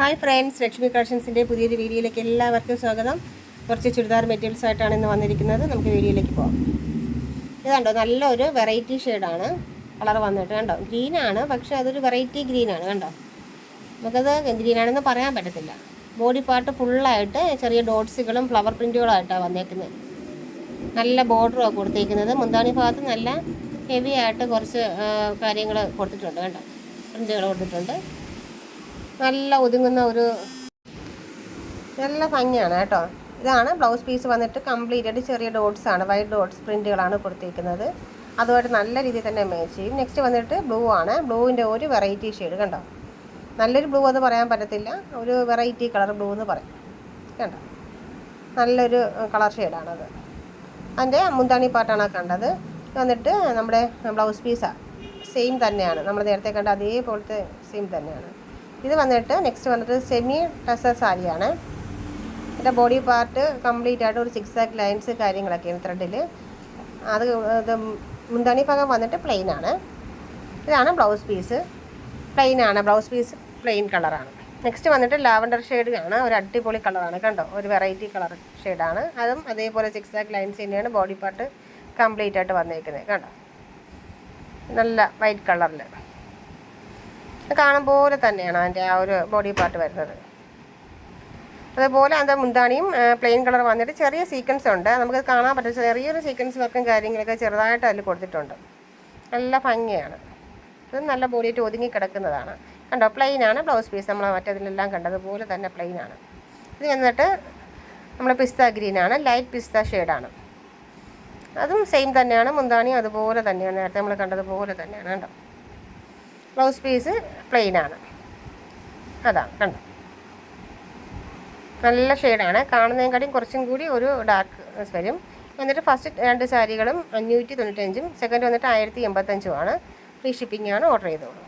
Hi friends Lakshmi കളക്ഷൻസിന്റെ പുതിയൊരു വീഡിയോയിലേക്ക് എല്ലാവർക്കും സ്വാഗതം. കുറച്ച് ചുരിദാർ മെറ്റീരിയൽസ് ആയിട്ടാണ് ഇന്ന് വന്നിരിക്കുന്നത്. നമുക്ക് വീഡിയോയിലേക്ക് പോകാം ഇതാണ്ടോ നല്ലൊരു വെറൈറ്റി ഷെയ്ഡാണ് കളർ വന്നിട്ട് കണ്ടോ ഗ്രീനാണ് പക്ഷേ അതൊരു വെറൈറ്റി ഗ്രീനാണ് കണ്ടോ. നമുക്കത് ഗ്രീനാണെന്ന് പറയാൻ പറ്റത്തില്ല. ബോഡി പാർട്ട് ഫുള്ളായിട്ട് ചെറിയ ഡോട്ട്സുകളും ഫ്ലവർ പ്രിന്റുകളായിട്ടാണ് വന്നേക്കുന്നത്. നല്ല ബോർഡറുമാണ് കൊടുത്തേക്കുന്നത്. മുന്താണി ഭാഗത്ത് നല്ല ഹെവി ആയിട്ട് കുറച്ച് കാര്യങ്ങൾ കൊടുത്തിട്ടുണ്ട് കണ്ടോ. പ്രിന്റുകൾ കൊടുത്തിട്ടുണ്ട്. നല്ല ഒതുങ്ങുന്ന ഒരു നല്ല ഭംഗിയാണ് കേട്ടോ. ഇതാണ് ബ്ലൗസ് പീസ് വന്നിട്ട് കംപ്ലീറ്റ് ആയിട്ട് ചെറിയ ഡോട്ട്സ് ആണ്. വൈറ്റ് ഡോട്ട്സ് പ്രിന്റുകളാണ് കൊടുത്തിരിക്കുന്നത്. അതുമായിട്ട് നല്ല രീതിയിൽ തന്നെ മാച്ച് ചെയ്യും. നെക്സ്റ്റ് വന്നിട്ട് ബ്ലൂ ആണ്. ബ്ലൂവിന്റെ ഒരു വെറൈറ്റി ഷെയ്ഡ് കണ്ടോ? നല്ലൊരു ബ്ലൂ എന്ന് പറയാൻ പറ്റത്തില്ല. ഒരു വെറൈറ്റി കളർ ബ്ലൂ എന്ന് പറയും. കണ്ടോ? നല്ലൊരു കളർ ഷെയ്ഡാണത് അതിന്റെ മുന്താണി പാട്ടാണ് കണ്ടത്. വന്നിട്ട് നമ്മുടെ ബ്ലൗസ് പീസാണ് സെയിം തന്നെയാണ്. നമ്മൾ നേരത്തെ കണ്ട അതേപോലത്തെ സെയിം തന്നെയാണ്. ഇത് വന്നിട്ട് നെക്സ്റ്റ് വന്നിട്ട് സെമി ടസർ സാരിയാണ് ഇതിന്റെ ബോഡി പാർട്ട് കംപ്ലീറ്റ് ആയിട്ട് ഒരു സിക്സ് ആക്ക് ലൈൻസ് കാര്യങ്ങളൊക്കെയാണ് ത്രെഡിൽ അത് ഇത് മുന്തണി ഭാഗം വന്നിട്ട് പ്ലെയിൻ ആണ്. ഇതാണ് ബ്ലൗസ് പീസ് പ്ലെയിൻ ആണ് ബ്ലൗസ് പീസ് പ്ലെയിൻ കളറാണ് നെക്സ്റ്റ് വന്നിട്ട് ലാവൻഡർ ആണ്. ഒരു അടിപൊളി കളറാണ് കണ്ടോ? ഒരു വെറൈറ്റി കളർ ഷെയ്ഡാണ് അതും അതേപോലെ സിക്സ് ആക്ക് ലൈൻസ് തന്നെയാണ് ബോഡി പാർട്ട് കംപ്ലീറ്റ് ആയിട്ട് വന്നേക്കുന്നത്. കണ്ടോ? നല്ല വൈറ്റ് കളറിൽ കാണും പോലെ തന്നെയാണ് അതിന്റെ ആ ഒരു ബോഡി പാർട്ട് വരുന്നത്. അതുപോലെ അതിന്റെ മുന്താണിയും പ്ലെയിൻ കളർ വന്നിട്ട് ചെറിയ സീക്വൻസ് ഉണ്ട്. നമുക്ക് കാണാൻ പറ്റും. ചെറിയൊരു സീക്വൻസ് വർക്കും കാര്യങ്ങളൊക്കെ ചെറുതായിട്ട് അതിൽ കൊടുത്തിട്ടുണ്ട്. നല്ല ഭംഗിയാണ്. ഇത് നല്ല ബോഡിയായിട്ട് ഒതുങ്ങി കിടക്കുന്നതാണ്. കണ്ടോ? പ്ലെയിൻ ആണ് ബ്ലൗസ് പീസ് നമ്മൾ മറ്റേതിലെല്ലാം കണ്ടതുപോലെ തന്നെ പ്ലെയിൻ ആണ്. ഇത് വന്നിട്ട് നമ്മൾ പിസ്ത ഗ്രീൻ ആണ്. ലൈറ്റ് പിസ്ത ഷെയ്ഡാണ് അതും സെയിം തന്നെയാണ്. മുന്താണിയും അതുപോലെ തന്നെയാണ്. നേരത്തെ നമ്മൾ കണ്ടതുപോലെ തന്നെയാണ്. കണ്ടോ? ബ്ലൗസ് പീസ് പ്ലെയിനാണ് അതാണ് കണ്ടോ? നല്ല ഷെയ്ഡാണ് കാണുന്നതിനെക്കാട്ടിയും കുറച്ചും കൂടി ഒരു ഡാർക്ക് വരും. എന്നിട്ട് ഫസ്റ്റ് രണ്ട് സാരികളും അഞ്ഞൂറ്റി തൊണ്ണൂറ്റഞ്ചും സെക്കൻഡ് വന്നിട്ട് ആയിരത്തി എൺപത്തഞ്ചുമാണ് ഫ്രീ ഷിപ്പിംഗ് ആണ് ഓർഡർ ചെയ്തോളൂ